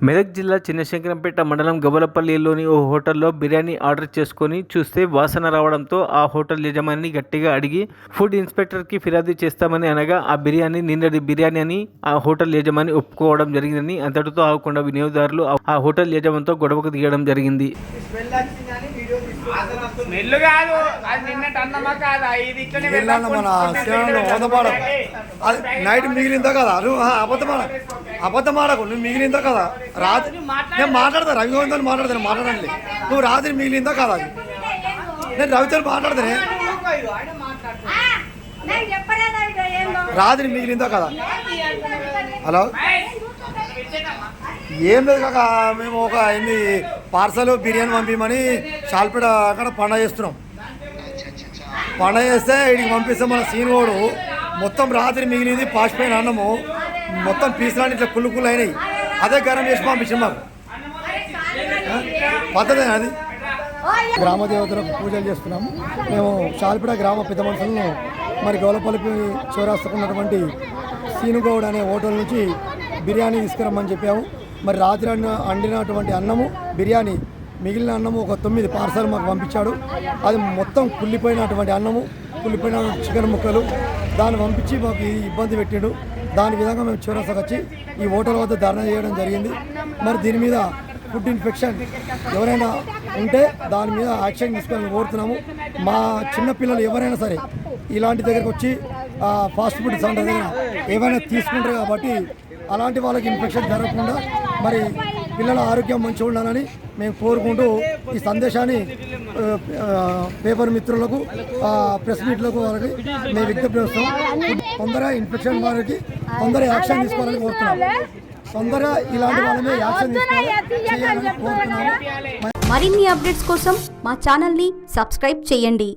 మెదక్ జిల్లా చిన్నశంకరంపేట మండలం గబలపల్లిలోని ఓ హోటల్లో బిర్యానీ ఆర్డర్ చేసుకొని చూస్తే వాసన రావడంతో ఆ హోటల్ యజమాని గట్టిగా అడిగి ఫుడ్ ఇన్స్పెక్టర్కి ఫిర్యాదు చేస్తామని అనగా ఆ బిర్యానీ నిన్నటి బిర్యానీ అని ఆ హోటల్ యజమాని ఒప్పుకోవడం జరిగిందని అంతటితో ఆగకుండా వినియోగదారులు ఆ- ఆ హోటల్ యజమానితో గొడవకు దిగడం జరిగింది. స్మెల్ కాదు. అది నిన్నటి అన్నమా కాదా? ఇది ఇట్లనే మన ఓదపాడ అది నైట్ మిగిలిందో కదా? నువ్వు ఆ, అబద్ధం ఆడ అబద్ధం ఆడకు నువ్వు మిగిలిందో కదా? రాత్రి నేను మాట్లాడతా. రవిగోవిందో మాట్లాడతాను. మాట్లాడండి. నువ్వు రాత్రి మిగిలిందో కదా అది? నేను రవితో మాట్లాడతానే. రాత్రి మిగిలిందో కదా? హలో? ఏం లేదు కాక మేము ఒక ఎన్ని పార్సల్ బిర్యానీ పంపించమని షాల్పేట అక్కడ పండగ చేస్తున్నాం. పండగ చేస్తే ఇడికి పంపిస్తే మన సీనివాడు మొత్తం రాత్రి మిగిలింది పాసిపోయిన అన్నము మొత్తం పీసులాంటి ఇట్లా కుళ్ళు కుళ్ళు అయినాయి. అదే గరం చేసి పంపించాం మాకు. పద్ధతి అది? గ్రామ దేవతలకు పూజలు చేస్తున్నాము. మేము షాల్పేట గ్రామ పెద్ద మనుషులను మరి గౌలపల్లి చౌరాస్తున్నటువంటి సీనుగౌడ్ అనే హోటల్ నుంచి బిర్యానీ తీసుకురమ్మని చెప్పాము మరి రాత్రి అన్న వండినటువంటి అన్నము బిర్యానీ మిగిలిన అన్నము ఒక తొమ్మిది పార్సల్ మాకు పంపించాడు. అది మొత్తం కుళ్ళిపోయినటువంటి అన్నము కుళ్ళిపోయిన చికెన్ ముక్కలు దాన్ని పంపించి మాకు ఇబ్బంది పెట్టాడు. దాని విధంగా మేము చౌరస్తాకు వచ్చి ఈ హోటల్ వద్ద ధర్నా చేయడం జరిగింది. మరి దీని మీద ఫుడ్ ఇన్ఫెక్షన్ ఎవరైనా ఉంటే దాని మీద యాక్షన్ తీసుకోవాలని కోరుతున్నాము. మా చిన్నపిల్లలు ఎవరైనా సరే ఇలాంటి దగ్గరకు వచ్చి ఫాస్ట్ ఫుడ్ సెంటర్ దగ్గర ఏమైనా తీసుకుంటారు కాబట్టి అలాంటి వాళ్ళకి ఇన్ఫెక్షన్ జరగకుండా మరి పిల్లల ఆరోగ్యం మంచిగా ఉండాలని మేము కోరుకుంటూ ఈ సందేశాన్ని పేపర్ మిత్రులకు ప్రెస్ మీట్లకు వాళ్ళకి మేము విజ్ఞప్తి చేస్తాం. తొందరగా ఇన్ఫెక్షన్ వారికి తొందరగా యాక్షన్ తీసుకోవాలని కోరుతున్నాం. తొందరగా ఇలాంటి వాళ్ళమే యాక్షన్ తీసుకోవాలి చేయాలని కోరుతున్నాము మరిన్ని అప్డేట్స్ కోసం మా ఛానల్ని సబ్స్క్రైబ్ చేయండి.